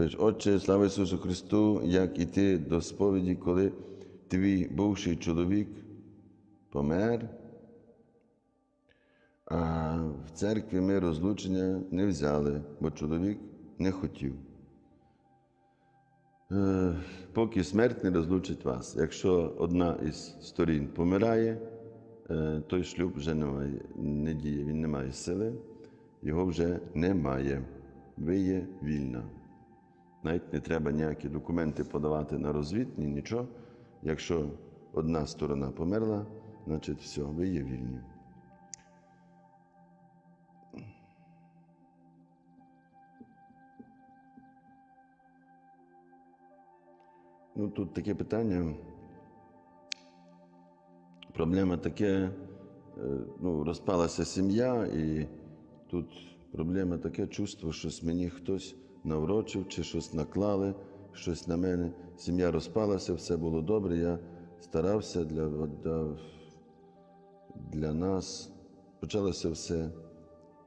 Пиш, Отче, слава Ісусу Христу, як іти до сповіді, коли твій бувший чоловік помер, а в церкві ми розлучення не взяли, бо чоловік не хотів. Е, Поки смерть не розлучить вас. Якщо одна із сторін помирає, е, той шлюб вже не, має, не діє, він не має сили, його вже немає. Ви є вільна. Навіть не треба ніякі документи подавати на розвід, ні нічого. Якщо одна сторона померла, значить все, ви є вільні. Ну, тут таке питання. Проблема таке, е, ну, розпалася сім'я, і тут проблема таке чувство, щось мені хтось наврочив, чи щось наклали, щось на мене. Сім'я розпалася, все було добре. Я старався для, для, для нас. Почалося все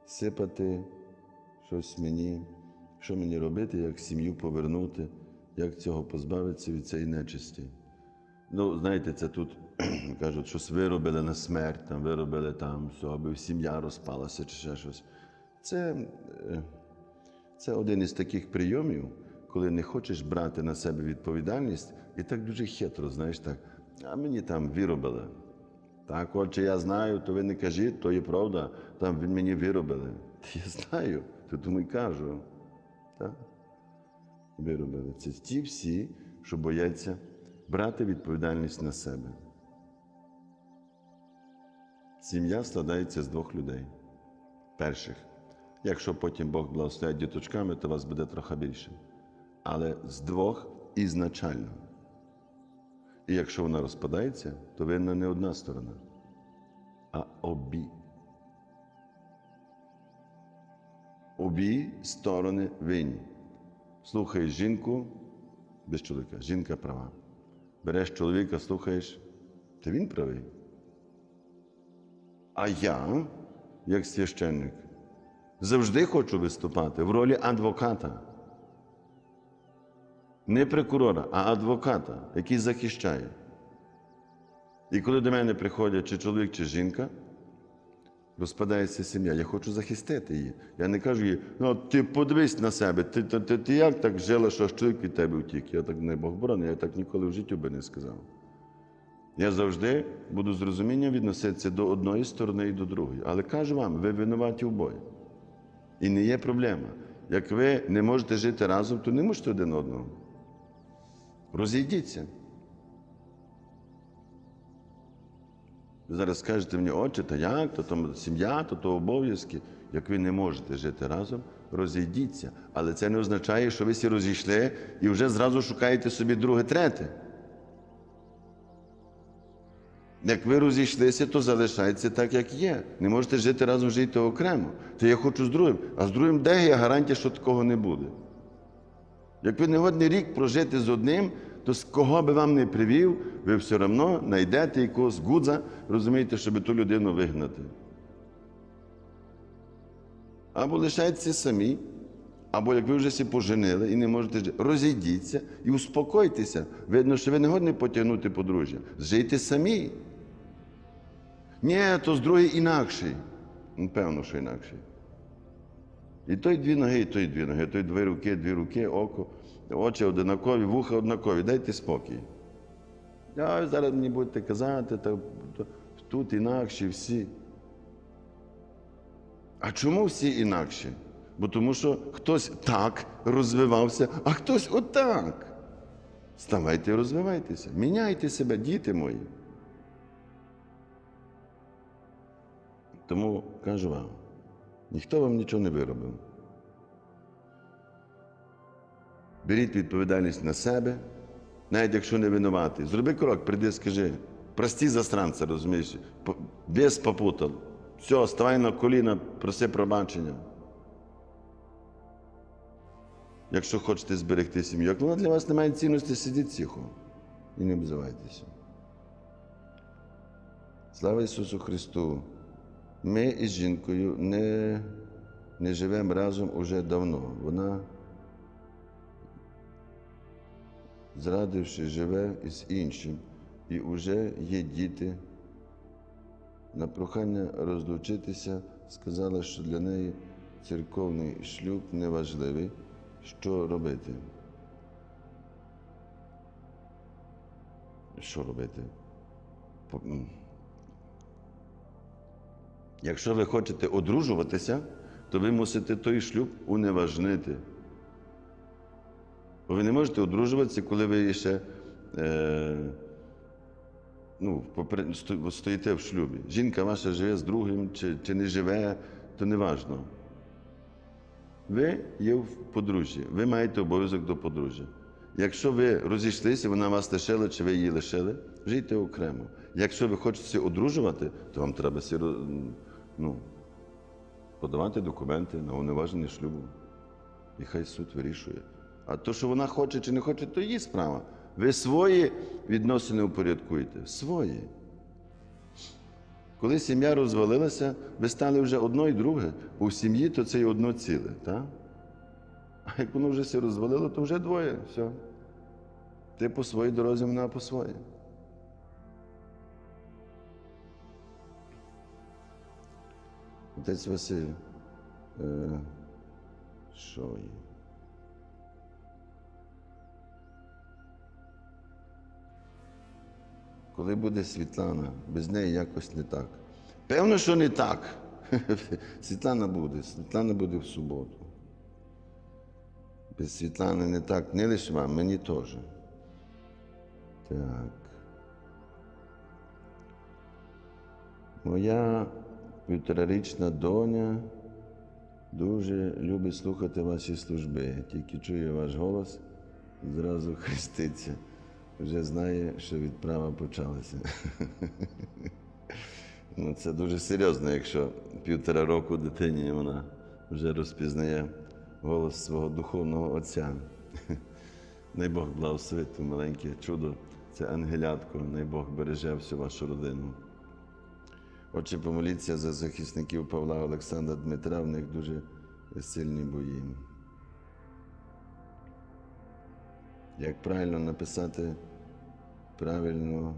сипати, щось мені, що мені робити, як сім'ю повернути, як цього позбавитися від цієї нечисті. Ну, знаєте, це тут кажуть, щось виробили на смерть, там виробили там, все, аби сім'я розпалася чи ще щось. Це, е, це один із таких прийомів, коли не хочеш брати на себе відповідальність, і так дуже хитро, знаєш так, а мені там виробили. Так, отже, я знаю, то ви не кажіть, то є правда, там мені виробили. Я знаю, то тому й кажу. Так? Виробили. Це ті всі, що бояться брати відповідальність на себе. Сім'я складається з двох людей. Перших. Якщо потім Бог благословить діточками, то вас буде трохи більше. Але з двох ізначально. І якщо вона розпадається, то винна не одна сторона, а обі. Обі сторони винні. Слухаєш жінку без чоловіка, жінка права. Береш чоловіка, слухаєш, то він правий. А я, як священник, завжди хочу виступати в ролі адвоката. Не прокурора, а адвоката, який захищає. І коли до мене приходять чи чоловік, чи жінка, розпадається сім'я, я хочу захистити її. Я не кажу їй, ну ти подивись на себе, ти, ти, ти, ти як так жила, що чоловік від тебе втік? Я так не Бог борони, я так ніколи в житті би не сказав. Я завжди буду з розумінням відноситися до одної сторони і до другої. Але кажу вам, ви винуваті обоє. І не є проблема. Як ви не можете жити разом, то не можете один одного. Розійдіться. Ви зараз скажете мені, отче, та як, то там сім'я, то то обов'язки. Як ви не можете жити разом, розійдіться. Але це не означає, що ви всі розійшли і вже зразу шукаєте собі друге, третє. Як ви розійшлися, то залишається так, як є. Не можете жити разом, жити окремо. То я хочу з другим. А з другим де є гарантія, що такого не буде? Як ви не годний рік прожити з одним, то з кого би вам не привів, ви все одно знайдете якогось гудза, розумієте, щоб ту людину вигнати. Або лишайтеся самі, або як ви вже всі поженили і не можете жити, розійдіться і успокойтеся. Видно, що ви не годні потягнути подружжя. Жийте самі. Ні, то з другий інакший. Певно, що інакший. І той дві ноги, і той дві ноги, той дві руки, дві руки, око, очі однакові, вуха однакові. Дайте спокій. А зараз мені будете казати, та, то, тут інакші всі. А чому всі інакші? Бо тому що хтось так розвивався, а хтось отак. Ставайте і розвивайтеся. Міняйте себе, діти мої. Тому кажу вам, ніхто вам нічого не виробив. Беріть відповідальність на себе, навіть якщо не винуватий. Зроби крок, прийди, скажи. Прості засранця, розумієш, без попутав. Все, ставай на коліна, проси пробачення. Якщо хочете зберегти сім'ю, як вона для вас не має цінності, сидіть тихо і не обзивайтеся. Слава Ісусу Христу! Ми із жінкою не, не живемо разом уже давно. Вона зрадивши, живе із іншим, і уже є діти. На прохання розлучитися сказала, що для неї церковний шлюб неважливий. Що робити? Що робити? Якщо ви хочете одружуватися, то ви мусите той шлюб уневажнити. Бо ви не можете одружуватися, коли ви ще е, ну, стоїте в шлюбі. Жінка ваша живе з другим чи, чи не живе, то не важно. Ви є в подружжі, ви маєте обов'язок до подружжя. Якщо ви розійшлися, вона вас лишила, чи ви її лишили, жийте окремо. Якщо ви хочете одружувати, то вам треба сі роз- ну, подавати документи на уневаження шлюбу. І хай суд вирішує. А то, що вона хоче чи не хоче, то її справа. Ви свої відносини упорядкуєте. Свої. Коли сім'я розвалилася, ви стали вже одно і друге. У сім'ї то це і одно ціле. Так? А як воно вже все розвалило, то вже двоє. Все. Ти по своїй дорозі, вона по своїй. Отець Василь, е, що є? Коли буде Світлана, без неї якось не так. Певно, що не так. Світлана буде. Світлана буде в суботу. Без Світлани не так. Не лише вам, мені теж. Так. Моя півторарічна доня дуже любить слухати ваші служби. Тільки чує ваш голос, зразу хреститься. Вже знає, що відправа почалася. Ну, це дуже серйозно, якщо півтора року дитині вона вже розпізнає голос свого духовного отця. Най Бог благословить маленьке чудо, це ангелятко, най Бог береже всю вашу родину. Отче, помоліться за захисників Павла Олександра Дмитра, в них дуже сильні бої. Як правильно написати правильно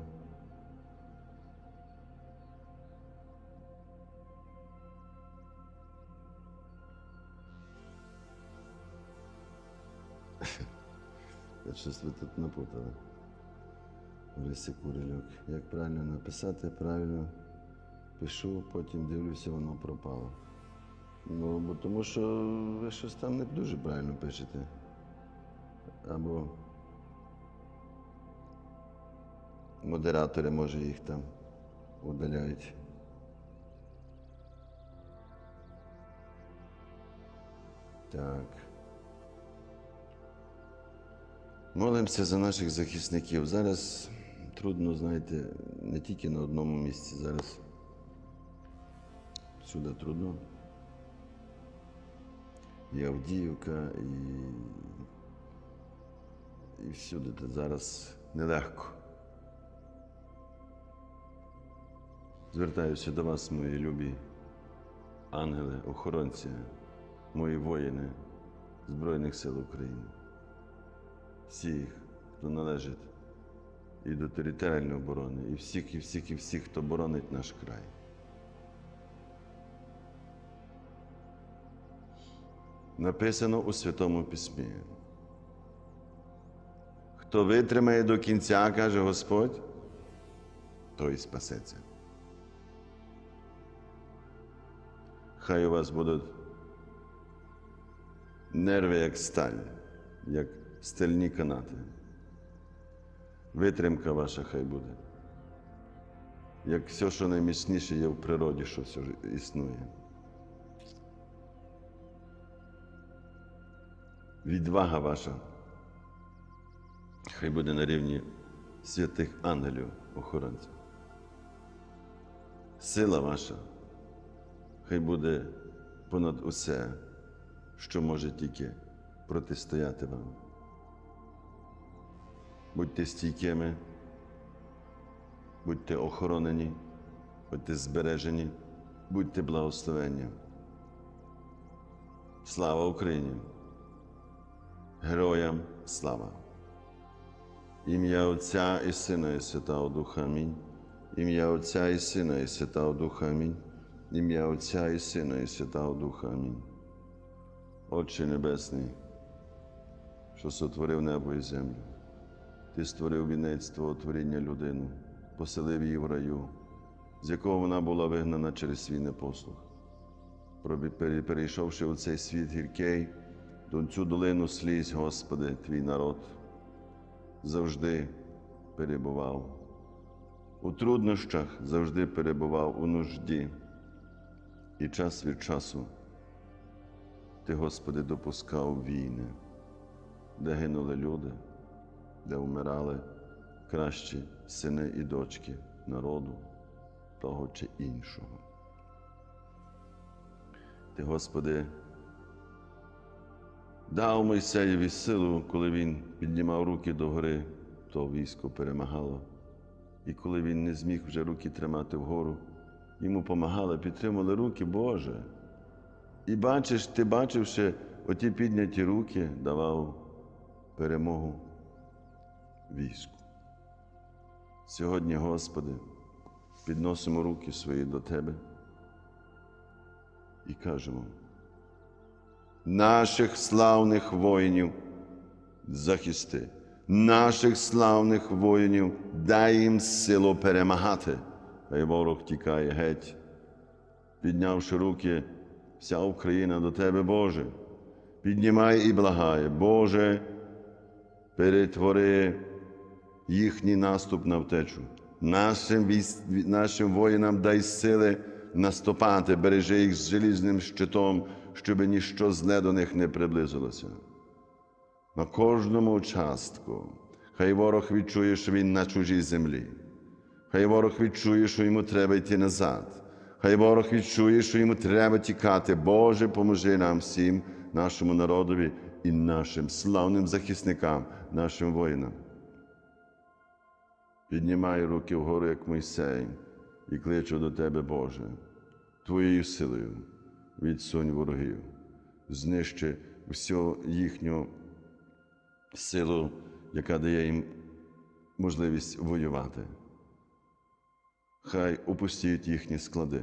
Та Щось ви тут напутали. Лисі Курильок. Як правильно написати, правильно пишу, потім дивлюся, воно пропало. Ну, бо тому що ви щось там не дуже правильно пишете. Або модератори, може, їх там удаляють. Так. Молимося за наших захисників. Зараз трудно, знаєте, не тільки на одному місці. Зараз сюди трудно. І Авдіївка, і, і всюди Та зараз нелегко. Звертаюся до вас, мої любі ангели, охоронці, мої воїни Збройних сил України всіх, хто належить і до територіальної оборони, і всіх, і всіх, і всіх, хто боронить наш край. Написано у Святому Письмі. Хто витримає до кінця, каже Господь, той спасеться. Хай у вас будуть нерви, як сталь, як стальні канати. Витримка ваша хай буде. Як все, що найміцніше є в природі, що все існує. Відвага ваша. Хай буде на рівні святих ангелів охоронців. Сила ваша, хай буде понад усе, що може тільки протистояти вам. Будьте стійкими, будьте охоронені, будьте збережені, будьте благословенні. Слава Україні! Героям слава! Ім'я Отця і Сина і Святого Духа. Амінь. Ім'я Отця і Сина і Святого Духа. Амінь. Ім'я Отця і Сина і Святого Духа. Амінь. Отче Небесний, що сотворив небо і землю. Ти створив вінець Твого творіння людину, поселив її в раю, з якого вона була вигнана через свій непослух. Перейшовши у цей світ гіркий, цю долину слізь, Господи, Твій народ завжди перебував. У труднощах завжди перебував у нужді. І час від часу Ти, Господи, допускав війни, де гинули люди, де вмирали кращі сини і дочки народу того чи іншого. Ти, Господи, дав Мойсеєві силу, коли він піднімав руки до гори, то військо перемагало. І коли він не зміг вже руки тримати вгору, йому помагали, підтримували руки Боже. І бачиш, ти бачивши оті підняті руки, давав перемогу війську. Сьогодні, Господи, підносимо руки свої до Тебе і кажемо, наших славних воїнів захисти, наших славних воїнів дай їм силу перемагати. Хай ворог тікає геть, піднявши руки, вся Україна до Тебе, Боже, піднімай і благає, Боже, перетвори їхній наступ на втечу. Нашим, нашим воїнам дай сили наступати, бережи їх з желізним щитом, щоб ніщо зле до них не приблизилося. На кожному участку хай ворог відчує, що він на чужій землі. Хай ворог відчує, що йому треба йти назад. Хай ворог відчує, що йому треба тікати. Боже, поможи нам всім, нашому народові і нашим славним захисникам, нашим воїнам. Піднімаю руки вгору, як Мойсей, і кличу до Тебе, Боже, Твоєю силою відсунь ворогів, знищи всю їхню силу, яка дає їм можливість воювати. Хай опустіють їхні склади,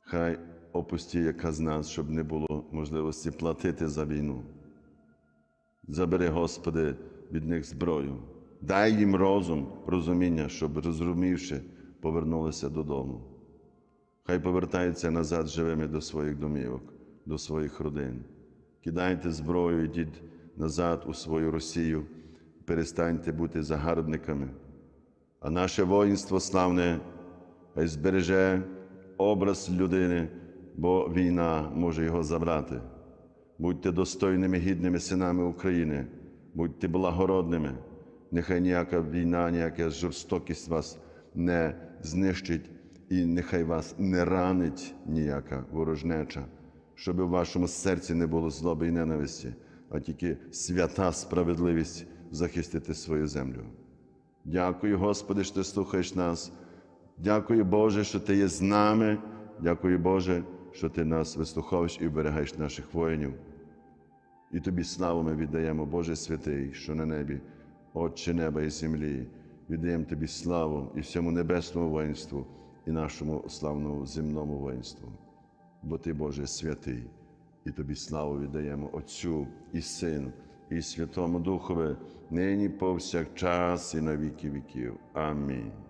хай опустіє казна, щоб не було можливості платити за війну. Забери, Господи, від них зброю, дай їм розум, розуміння, щоб, розумівши, повернулися додому. Хай повертаються назад живими до своїх домівок, до своїх родин. Кидайте зброю, йдіть назад у свою Росію, перестаньте бути загарбниками. А наше воїнство славне хай збереже образ людини, бо війна може його забрати. Будьте достойними, гідними синами України, будьте благородними. Нехай ніяка війна, ніяка жорстокість вас не знищить, і нехай вас не ранить ніяка ворожнеча, щоб у вашому серці не було злоби і ненависті, а тільки свята справедливість захистити свою землю. Дякую, Господи, що ти слухаєш нас. Дякую, Боже, що Ти є з нами. Дякую, Боже, що Ти нас вислуховуєш і вберігаєш наших воїнів. І Тобі славу ми віддаємо, Боже святий, що на небі, Отче неба і землі. Віддаємо Тобі славу і всьому небесному воїнству, і нашому славному земному воїнству. Бо Ти, Боже, святий, і Тобі славу віддаємо Отцю і Сину, і Святому Духові, нині повсякчас і на віки віків. Амінь.